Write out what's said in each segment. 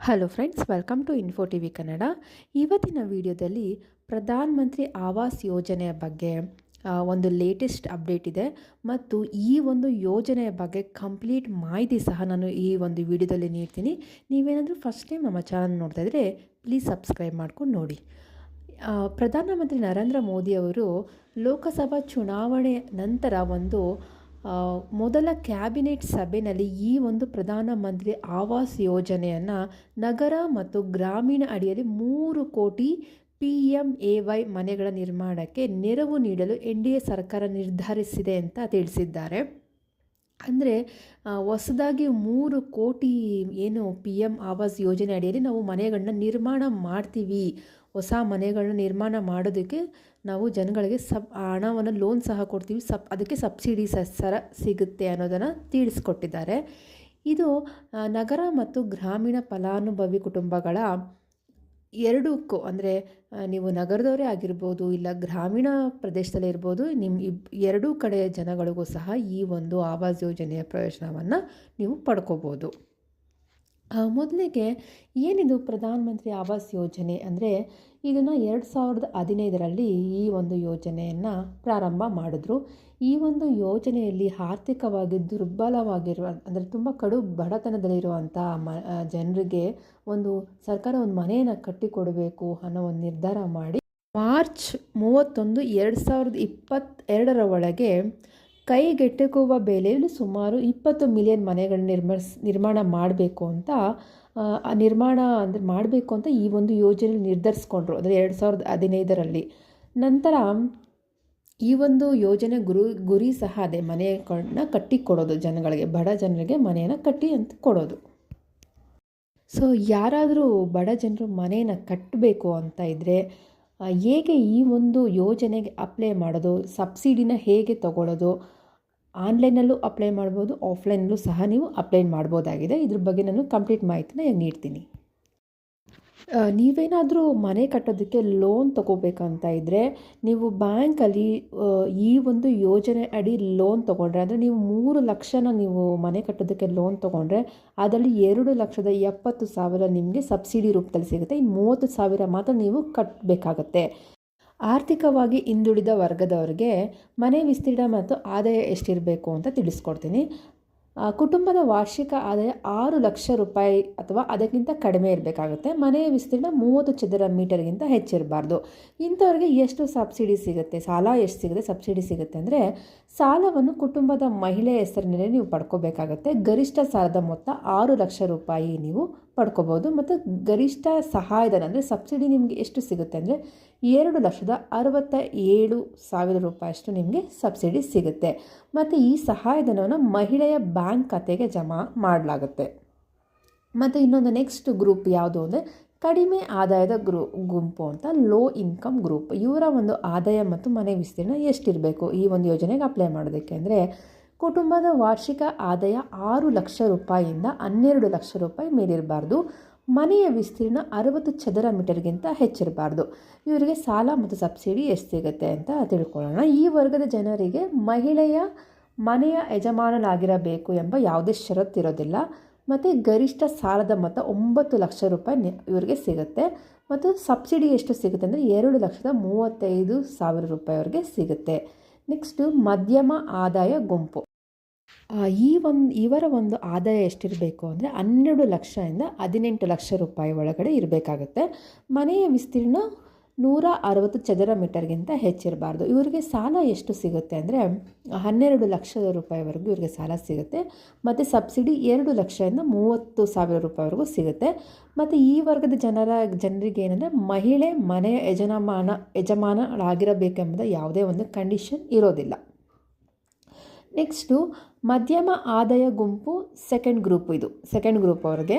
Hello friends welcome to Info T V Kannada ಇವತ್ತಿನ ವಿಡಿಯೋದಲ್ಲಿ ಪ್ರಧಾನ ಮಂತ್ರಿ ಆವಾಸ್ ಯೋಜನೆಯ ಬಗ್ಗೆ ಒಂದು ಲೇಟೆಸ್ಟ್ ಅಪ್ಡೇಟ್ ಇದೆ. ಮತ್ತು ಈ ಒಂದು ಯೋಜನೆಯ ಬಗ್ಗೆ ಕಂಪ್ಲೀಟ್ ಮಾಹಿತಿ ಸಹ ನಾನು ಈ ಒಂದು ವಿಡಿಯೋದಲ್ಲಿ ನೀಡ್ತೀನಿ. ನೀವೇನಾದರೂ ಫಸ್ಟ್ ಟೈಮ್ ನಮ್ಮ ಚಾನಲ್ ನೋಡ್ತಾ ಇದ್ದರೆ ಪ್ಲೀಸ್ ಸಬ್ಸ್ಕ್ರೈಬ್ ಮಾಡ್ಕೊಂಡು ನೋಡಿ. ಪ್ರಧಾನಮಂತ್ರಿ ನರೇಂದ್ರ ಮೋದಿಯವರು ಲೋಕಸಭಾ ಚುನಾವಣೆ ನಂತರ ಒಂದು ಮೊದಲ ಕ್ಯಾಬಿನೆಟ್ ಸಭೆಯಲ್ಲಿ ಈ ಒಂದು ಪ್ರಧಾನಮಂತ್ರಿ ಆವಾಸ್ ಯೋಜನೆಯನ್ನು ನಗರ ಮತ್ತು ಗ್ರಾಮೀಣ ಅಡಿಯಲ್ಲಿ ಮೂರು ಕೋಟಿ ಪಿ ಎಂ ಎ ವೈ ಮನೆಗಳ ನಿರ್ಮಾಣಕ್ಕೆ ನೆರವು ನೀಡಲು ಎನ್ ಡಿ ಎ ಸರ್ಕಾರ ನಿರ್ಧರಿಸಿದೆ ಅಂತ ತಿಳಿಸಿದ್ದಾರೆ. ಅಂದರೆ ಹೊಸದಾಗಿ ಮೂರು ಕೋಟಿ ಏನು ಪಿ ಎಂ ಆವಾಸ್ ಯೋಜನೆ ಅಡಿಯಲ್ಲಿ ನಾವು ಮನೆಗಳನ್ನ ನಿರ್ಮಾಣ ಮಾಡ್ತೀವಿ. ಹೊಸ ಮನೆಗಳನ್ನ ನಿರ್ಮಾಣ ಮಾಡೋದಕ್ಕೆ ನಾವು ಜನಗಳಿಗೆ ಸಬ್ ಹಣವನ್ನು ಲೋನ್ ಸಹ ಕೊಡ್ತೀವಿ. ಸಬ್, ಅದಕ್ಕೆ ಸಬ್ಸಿಡಿ ಸರ ಸಿಗುತ್ತೆ ಅನ್ನೋದನ್ನು ತಿಳಿಸ್ಕೊಟ್ಟಿದ್ದಾರೆ. ಇದು ನಗರ ಮತ್ತು ಗ್ರಾಮೀಣ ಫಲಾನುಭವಿ ಕುಟುಂಬಗಳ ಎರಡಕ್ಕೂ ಅಂದರೆ ನೀವು ನಗರದವರೇ ಆಗಿರ್ಬೋದು ಇಲ್ಲ ಗ್ರಾಮೀಣ ಪ್ರದೇಶದಲ್ಲೇ ಇರ್ಬೋದು ನಿಮ್ಮ ಇಬ್, ಎರಡೂ ಕಡೆಯ ಜನಗಳಿಗೂ ಸಹ ಈ ಒಂದು ಆವಾಸ್ ಯೋಜನೆಯ ಪ್ರಯೋಜನವನ್ನು ನೀವು ಪಡ್ಕೋಬೋದು. ಮೊದಲಿಗೆ ಏನಿದು ಪ್ರಧಾನ ಮಂತ್ರಿ ಆವಾಸ್ ಯೋಜನೆ ಅಂದರೆ ಇದನ್ನು ಎರಡು ಸಾವಿರದ ಹದಿನೈದರಲ್ಲಿ ಈ ಒಂದು ಯೋಜನೆಯನ್ನು ಪ್ರಾರಂಭ ಮಾಡಿದ್ರು. ಈ ಒಂದು ಯೋಜನೆಯಲ್ಲಿ ಆರ್ಥಿಕವಾಗಿ ದುರ್ಬಲವಾಗಿರುವ, ಅಂದರೆ ತುಂಬ ಕಡು ಬಡತನದಲ್ಲಿರುವಂಥ ಮ ಜನರಿಗೆ ಒಂದು ಸರ್ಕಾರ ಒಂದು ಮನೆಯನ್ನು ಕಟ್ಟಿಕೊಡಬೇಕು ಅನ್ನೋ ಒಂದು ನಿರ್ಧಾರ ಮಾಡಿ ಮಾರ್ಚ್ ಮೂವತ್ತೊಂದು ಎರಡು ಸಾವಿರದ ಇಪ್ಪತ್ತೆರಡರ ಒಳಗೆ ಕೈಗೆಟಕುವ ಬೆಲೆಯಲ್ಲಿ ಸುಮಾರು ಇಪ್ಪತ್ತು ಮಿಲಿಯನ್ ಮನೆಗಳನ್ನ ನಿರ್ಮಿಸ್, ನಿರ್ಮಾಣ ಮಾಡಬೇಕು ಅಂತ ನಿರ್ಮಾಣ ಅಂದರೆ ಮಾಡಬೇಕು ಅಂತ ಈ ಒಂದು ಯೋಜನೆ ನಿರ್ಧರಿಸ್ಕೊಂಡ್ರು ಅಂದರೆ ಎರಡು ಸಾವಿರದ ಹದಿನೈದರಲ್ಲಿ. ನಂತರ ಈ ಒಂದು ಯೋಜನೆ ಗುರು, ಗುರಿ ಸಹ ಅದೇ ಮನೆಗಳನ್ನ ಕಟ್ಟಿಕೊಡೋದು, ಜನಗಳಿಗೆ, ಬಡ ಜನರಿಗೆ ಮನೆಯನ್ನು ಕಟ್ಟಿ ಅಂತ ಕೊಡೋದು. ಸೊ ಯಾರಾದರೂ ಬಡ ಜನರು ಮನೆಯನ್ನು ಕಟ್ಟಬೇಕು ಅಂತ ಇದ್ದರೆ ಹೇಗೆ ಈ ಒಂದು ಯೋಜನೆಗೆ ಅಪ್ಲೈ ಮಾಡೋದು ಸಬ್ಸಿಡಿನ ಹೇಗೆ ತಗೊಳ್ಳೋದು ಆನ್ಲೈನಲ್ಲೂ ಅಪ್ಲೈ ಮಾಡ್ಬೋದು ಆಫ್ಲೈನಲ್ಲೂ ಸಹ ನೀವು ಅಪ್ಲೈ ಮಾಡ್ಬೋದಾಗಿದೆ. ಇದ್ರ ಬಗ್ಗೆ ನಾನು ಕಂಪ್ಲೀಟ್ ಮಾಹಿತಿನ ನೀಡ್ತೀನಿ. ಆ, ನೀವೇನಾದರೂ ಮನೆ ಕಟ್ಟೋದಕ್ಕೆ ಲೋನ್ ತಗೋಬೇಕಂತ ಇದ್ದರೆ ನೀವು ಬ್ಯಾಂಕಲ್ಲಿ ಈ ಒಂದು ಯೋಜನೆ ಅಡಿ ಲೋನ್ ತೊಗೊಂಡ್ರೆ ಅಂದರೆ ನೀವು ಮೂರು ಲಕ್ಷನ ನೀವು ಮನೆ ಕಟ್ಟೋದಕ್ಕೆ ಲೋನ್ ತೊಗೊಂಡ್ರೆ ಅದರಲ್ಲಿ ಎರಡು ಲಕ್ಷದ ಎಪ್ಪತ್ತು ಸಾವಿರ ನಿಮಗೆ ಸಬ್ಸಿಡಿ ರೂಪದಲ್ಲಿ ಸಿಗುತ್ತೆ. ಇನ್ನು ಮೂವತ್ತು ಸಾವಿರ ಮಾತ್ರ ನೀವು ಕಟ್ಟಬೇಕಾಗತ್ತೆ ಆರ್ಥಿಕವಾಗಿ ಹಿಂದುಳಿದ ವರ್ಗದವರಿಗೆ ಮನೆ ವಿಸ್ತೀರ್ಣ ಮತ್ತು ಆದಾಯ ಎಷ್ಟಿರಬೇಕು ಅಂತ ತಿಳಿಸ್ಕೊಡ್ತೀನಿ. ಕುಟುಂಬದ ವಾರ್ಷಿಕ ಆದಾಯ ಆರು ಲಕ್ಷ ರೂಪಾಯಿ ಅಥವಾ ಅದಕ್ಕಿಂತ ಕಡಿಮೆ ಇರಬೇಕಾಗುತ್ತೆ. ಮನೆಯ ವಿಸ್ತೀರ್ಣ ಮೂವತ್ತು ಚದರ ಮೀಟರ್ಗಿಂತ ಹೆಚ್ಚಿರಬಾರ್ದು. ಇಂಥವ್ರಿಗೆ ಎಷ್ಟು ಸಬ್ಸಿಡಿ ಸಿಗುತ್ತೆ, ಸಾಲ ಎಷ್ಟು ಸಿಗುತ್ತೆ, ಸಬ್ಸಿಡಿ ಸಿಗುತ್ತೆ ಅಂದರೆ ಸಾಲವನ್ನು ಕುಟುಂಬದ ಮಹಿಳೆ ಹೆಸರಿನಲ್ಲಿ ನೀವು ಪಡ್ಕೋಬೇಕಾಗತ್ತೆ. ಗರಿಷ್ಠ ಸಾಲದ ಮೊತ್ತ ಆರು ಲಕ್ಷ ರೂಪಾಯಿ ನೀವು ಪಡ್ಕೋಬೋದು ಮತ್ತು ಗರಿಷ್ಠ ಸಹಾಯಧನ ಅಂದರೆ ಸಬ್ಸಿಡಿ ನಿಮಗೆ ಎಷ್ಟು ಸಿಗುತ್ತೆ ಅಂದರೆ ಎರಡು ಲಕ್ಷದ ಅರವತ್ತ ಏಳು ಸಾವಿರ ರೂಪಾಯಿಯಷ್ಟು ನಿಮಗೆ ಸಬ್ಸಿಡಿ ಸಿಗುತ್ತೆ. ಮತ್ತು ಈ ಸಹಾಯಧನವನ್ನು ಮಹಿಳೆಯ ಬ್ಯಾಂಕ್ ಖಾತೆಗೆ ಜಮಾ ಮಾಡಲಾಗುತ್ತೆ. ಮತ್ತು ಇನ್ನೊಂದು ನೆಕ್ಸ್ಟ್ ಗ್ರೂಪ್ ಯಾವುದು ಅಂದರೆ ಕಡಿಮೆ ಆದಾಯದ ಗ್ರೂ, ಗುಂಪು ಅಂತ ಲೋ ಇನ್ಕಮ್ ಗ್ರೂಪ್ ಇವರ ಒಂದು ಆದಾಯ ಮತ್ತು ಮನೆ ವಿಸ್ತೀರ್ಣ ಎಷ್ಟಿರಬೇಕು? ಈ ಒಂದು ಯೋಜನೆಗೆ ಅಪ್ಲೈ ಮಾಡೋದಕ್ಕೆ ಅಂದರೆ ಕುಟುಂಬದ ವಾರ್ಷಿಕ ಆದಾಯ ಆರು ಲಕ್ಷ ರೂಪಾಯಿಯಿಂದ ಹನ್ನೆರಡು ಲಕ್ಷ ರೂಪಾಯಿ ಮೇಲಿರಬಾರ್ದು. ಮನೆಯ ವಿಸ್ತೀರ್ಣ ಅರವತ್ತು ಚದರ ಮೀಟರ್ಗಿಂತ ಹೆಚ್ಚಿರಬಾರ್ದು. ಇವರಿಗೆ ಸಾಲ ಮತ್ತು ಸಬ್ಸಿಡಿ ಎಷ್ಟು ಸಿಗುತ್ತೆ ಅಂತ ತಿಳ್ಕೊಳ್ಳೋಣ. ಈ ವರ್ಗದ ಜನರಿಗೆ ಮಹಿಳೆಯ ಮನೆಯ ಯಜಮಾನನಾಗಿರಬೇಕು ಎಂಬ ಯಾವುದೇ ಷರತ್ತಿರೋದಿಲ್ಲ. ಮತ್ತು ಗರಿಷ್ಠ ಸಾಲದ ಮೊತ್ತ ಒಂಬತ್ತು ಲಕ್ಷ ರೂಪಾಯಿ ಇವರಿಗೆ ಸಿಗುತ್ತೆ. ಮತ್ತು ಸಬ್ಸಿಡಿ ಎಷ್ಟು ಸಿಗುತ್ತೆ ಅಂದರೆ ಎರಡು ಲಕ್ಷದ ಮೂವತ್ತೈದು ಸಾವಿರ ರೂಪಾಯಿವರೆಗೆ ಸಿಗುತ್ತೆ. ನೆಕ್ಸ್ಟು ಮಧ್ಯಮ ಆದಾಯ ಗುಂಪು. ಈ ಒಂದು, ಇವರ ಒಂದು ಆದಾಯ ಎಷ್ಟಿರಬೇಕು ಅಂದರೆ ಹನ್ನೆರಡು ಲಕ್ಷದಿಂದ ಹದಿನೆಂಟು ಲಕ್ಷ ರೂಪಾಯಿ ಒಳಗಡೆ ಇರಬೇಕಾಗುತ್ತೆ. ಮನೆಯ ವಿಸ್ತೀರ್ಣ ನೂರ ಅರವತ್ತು ಚದರ ಮೀಟರ್ಗಿಂತ ಹೆಚ್ಚಿರಬಾರ್ದು. ಇವರಿಗೆ ಸಾಲ ಎಷ್ಟು ಸಿಗುತ್ತೆ ಅಂದರೆ ಹನ್ನೆರಡು ಲಕ್ಷದ ರೂಪಾಯಿವರೆಗೂ ಇವರಿಗೆ ಸಾಲ ಸಿಗುತ್ತೆ. ಮತ್ತು ಸಬ್ಸಿಡಿ ಎರಡು ಲಕ್ಷದಿಂದ ಮೂವತ್ತು ಸಾವಿರ ರೂಪಾಯಿವರೆಗೂ ಸಿಗುತ್ತೆ. ಮತ್ತು ಈ ವರ್ಗದ ಜನರ, ಜನರಿಗೆ ಏನಂದರೆ ಮಹಿಳೆ ಮನೆಯ ಯಜಮಾನ, ಯಜಮಾನಳಾಗಿರಬೇಕೆಂಬುದ ಯಾವುದೇ ಒಂದು ಕಂಡೀಷನ್ ಇರೋದಿಲ್ಲ. ನೆಕ್ಸ್ಟು ಮಧ್ಯಮ ಆದಾಯ ಗುಂಪು ಸೆಕೆಂಡ್ ಗ್ರೂಪ್ ಇದು. ಸೆಕೆಂಡ್ ಗ್ರೂಪ್ ಅವ್ರಿಗೆ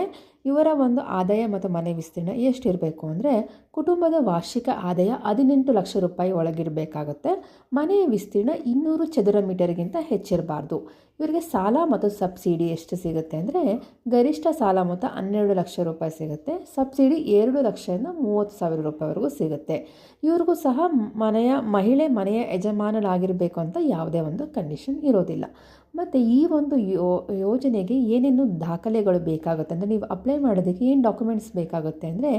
ಇವರ ಒಂದು ಆದಾಯ ಮತ್ತು ಮನೆ ವಿಸ್ತೀರ್ಣ ಎಷ್ಟಿರಬೇಕು ಅಂದರೆ ಕುಟುಂಬದ ವಾರ್ಷಿಕ ಆದಾಯ ಹದಿನೆಂಟು ಲಕ್ಷ ರೂಪಾಯಿ ಒಳಗಿರಬೇಕಾಗುತ್ತೆ. ಮನೆಯ ವಿಸ್ತೀರ್ಣ ಇನ್ನೂರು ಚದರ ಮೀಟರ್ಗಿಂತ ಹೆಚ್ಚಿರಬಾರ್ದು. ಇವರಿಗೆ ಸಾಲ ಮತ್ತು ಸಬ್ಸಿಡಿ ಎಷ್ಟು ಸಿಗುತ್ತೆ ಅಂದರೆ ಗರಿಷ್ಠ ಸಾಲ ಮೊತ್ತ ಹನ್ನೆರಡು ಲಕ್ಷ ರೂಪಾಯಿ ಸಿಗುತ್ತೆ. ಸಬ್ಸಿಡಿ ಎರಡು ಲಕ್ಷದಿಂದ ಮೂವತ್ತು ಸಾವಿರ ರೂಪಾಯಿವರೆಗೂ ಸಿಗುತ್ತೆ. ಇವ್ರಿಗೂ ಸಹ ಮನೆಯ ಮಹಿಳೆ ಮನೆಯ ಯಜಮಾನರಾಗಿರಬೇಕು ಅಂತ ಯಾವುದೇ ಒಂದು ಕಂಡೀಷನ್ ಇರೋದಿಲ್ಲ. ಮತ್ತು ಈ ಒಂದು ಯೋ, ಯೋಜನೆಗೆ ಏನೇನು ದಾಖಲೆಗಳು ಬೇಕಾಗುತ್ತೆ ಅಂದರೆ ನೀವು ಅಪ್ಲೈ ಮಾಡೋದಕ್ಕೆ ಏನು ಡಾಕ್ಯುಮೆಂಟ್ಸ್ ಬೇಕಾಗುತ್ತೆ ಅಂದರೆ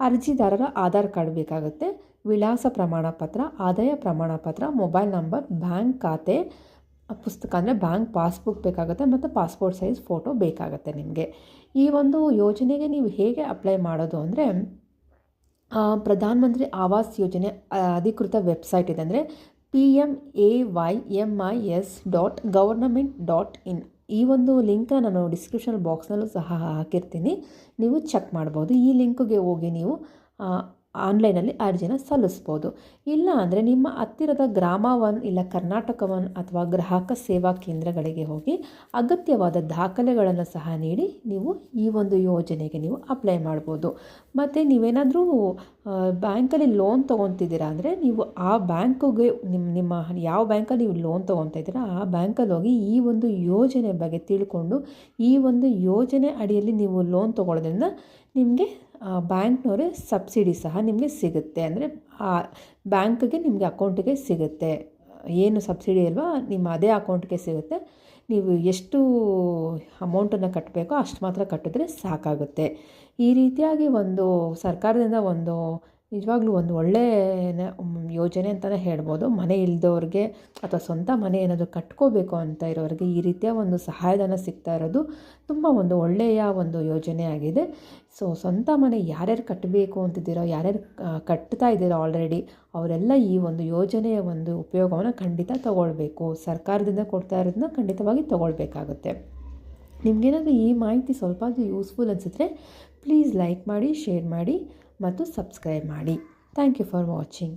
ಅರ್ಜಿದಾರರ ಆಧಾರ್ ಕಾರ್ಡ್ ಬೇಕಾಗುತ್ತೆ, ವಿಳಾಸ ಪ್ರಮಾಣ ಪತ್ರ, ಆದಾಯ ಪ್ರಮಾಣ ಪತ್ರ ಮೊಬೈಲ್ ನಂಬರ್ ಬ್ಯಾಂಕ್ ಖಾತೆ ಪುಸ್ತಕ ಅಂದರೆ ಬ್ಯಾಂಕ್ ಪಾಸ್ಬುಕ್ ಬೇಕಾಗುತ್ತೆ ಮತ್ತು ಪಾಸ್ಪೋರ್ಟ್ ಸೈಜ್ ಫೋಟೋ ಬೇಕಾಗುತ್ತೆ ನಿಮಗೆ. ಈ ಒಂದು ಯೋಜನೆಗೆ ನೀವು ಹೇಗೆ ಅಪ್ಲೈ ಮಾಡೋದು ಅಂದರೆ ಪ್ರಧಾನ ಮಂತ್ರಿ ಆವಾಸ್ ಯೋಜನೆ ಅಧಿಕೃತ ವೆಬ್ಸೈಟ್ ಇದೆ ಅಂದರೆ P M A Y M I S dot government dot in ಈ ಒಂದು ಲಿಂಕ ನಾನು ಡಿಸ್ಕ್ರಿಪ್ಷನ್ ಬಾಕ್ಸ್ನಲ್ಲೂ ಸಹ ಹಾಕಿರ್ತೀನಿ. ನೀವು ಚೆಕ್ ಮಾಡ್ಬೋದು. ಈ ಲಿಂಕ್ಗೆ ಹೋಗಿ ನೀವು ಆನ್ಲೈನಲ್ಲಿ ಅರ್ಜಿನ ಸಲ್ಲಿಸ್ಬೋದು. ಇಲ್ಲ ಅಂದರೆ ನಿಮ್ಮ ಹತ್ತಿರದ ಗ್ರಾಮವನ್ ಇಲ್ಲ ಕರ್ನಾಟಕವನ್ ಅಥವಾ ಗ್ರಾಹಕ ಸೇವಾ ಕೇಂದ್ರಗಳಿಗೆ ಹೋಗಿ ಅಗತ್ಯವಾದ ದಾಖಲೆಗಳನ್ನು ಸಹ ನೀಡಿ ನೀವು ಈ ಒಂದು ಯೋಜನೆಗೆ ನೀವು ಅಪ್ಲೈ ಮಾಡ್ಬೋದು. ಮತ್ತು ನೀವೇನಾದರೂ ಬ್ಯಾಂಕಲ್ಲಿ ಲೋನ್ ತೊಗೊತಿದ್ದೀರಾ ಅಂದರೆ ನೀವು ಆ ಬ್ಯಾಂಕಿಗೆ ನಿಮ್ಮ ನಿಮ್ಮ ಯಾವ ಬ್ಯಾಂಕಲ್ಲಿ ನೀವು ಲೋನ್ ತೊಗೊತಾ ಇದ್ದೀರಾ ಆ ಬ್ಯಾಂಕಲ್ಲಿ ಹೋಗಿ ಈ ಒಂದು ಯೋಜನೆ ಬಗ್ಗೆ ತಿಳ್ಕೊಂಡು ಈ ಒಂದು ಯೋಜನೆ ಅಡಿಯಲ್ಲಿ ನೀವು ಲೋನ್ ತೊಗೊಳ್ಳೋದ್ರಿಂದ ನಿಮಗೆ ಬ್ಯಾಂಕ್ನವರೇ ಸಬ್ಸಿಡಿ ಸಹ ನಿಮಗೆ ಸಿಗುತ್ತೆ. ಅಂದರೆ ಆ ಬ್ಯಾಂಕ್ಗೆ ನಿಮಗೆ ಅಕೌಂಟಿಗೆ ಸಿಗುತ್ತೆ. ಏನು ಸಬ್ಸಿಡಿ ಅಲ್ವಾ ನಿಮ್ಮ ಅದೇ ಅಕೌಂಟ್ಗೆ ಸಿಗುತ್ತೆ. ನೀವು ಎಷ್ಟು ಅಮೌಂಟನ್ನು ಕಟ್ಟಬೇಕೋ ಅಷ್ಟು ಮಾತ್ರ ಕಟ್ಟಿದ್ರೆ ಸಾಕಾಗುತ್ತೆ. ಈ ರೀತಿಯಾಗಿ ಒಂದು ಸರ್ಕಾರದಿಂದ ಒಂದು ನಿಜವಾಗ್ಲೂ ಒಂದು ಒಳ್ಳೆಯ ಯೋಜನೆ ಅಂತಲೇ ಹೇಳ್ಬೋದು. ಮನೆ ಇಲ್ದವ್ರಿಗೆ ಅಥವಾ ಸ್ವಂತ ಮನೆ ಏನಾದರೂ ಕಟ್ಕೋಬೇಕು ಅಂತ ಇರೋರಿಗೆ ಈ ರೀತಿಯ ಒಂದು ಸಹಾಯಧನ ಸಿಗ್ತಾ ಇರೋದು ತುಂಬ ಒಂದು ಒಳ್ಳೆಯ ಒಂದು ಯೋಜನೆ ಆಗಿದೆ. ಸೊ, ಸ್ವಂತ ಮನೆ ಯಾರ್ಯಾರು ಕಟ್ಟಬೇಕು ಅಂತಿದ್ದೀರೋ, ಯಾರ್ಯಾರು ಕಟ್ತಾ ಇದ್ದೀರೋ ಆಲ್ರೆಡಿ ಅವರೆಲ್ಲ ಈ ಒಂದು ಯೋಜನೆಯ ಒಂದು ಉಪಯೋಗವನ್ನು ಖಂಡಿತ ತಗೊಳ್ಬೇಕು. ಸರ್ಕಾರದಿಂದ ಕೊಡ್ತಾ ಇರೋದನ್ನ ಖಂಡಿತವಾಗಿ ತಗೊಳ್ಬೇಕಾಗುತ್ತೆ. ನಿಮಗೇನಾದರೂ ಈ ಮಾಹಿತಿ ಸ್ವಲ್ಪ ಯೂಸ್ಫುಲ್ ಅನಿಸಿದ್ರೆ ಪ್ಲೀಸ್ ಲೈಕ್ ಮಾಡಿ ಶೇರ್ ಮಾಡಿ. ಮತ್ತು ಸಬ್ಸ್ಕ್ರೈಬ್ ಮಾಡಿ. Thank you for watching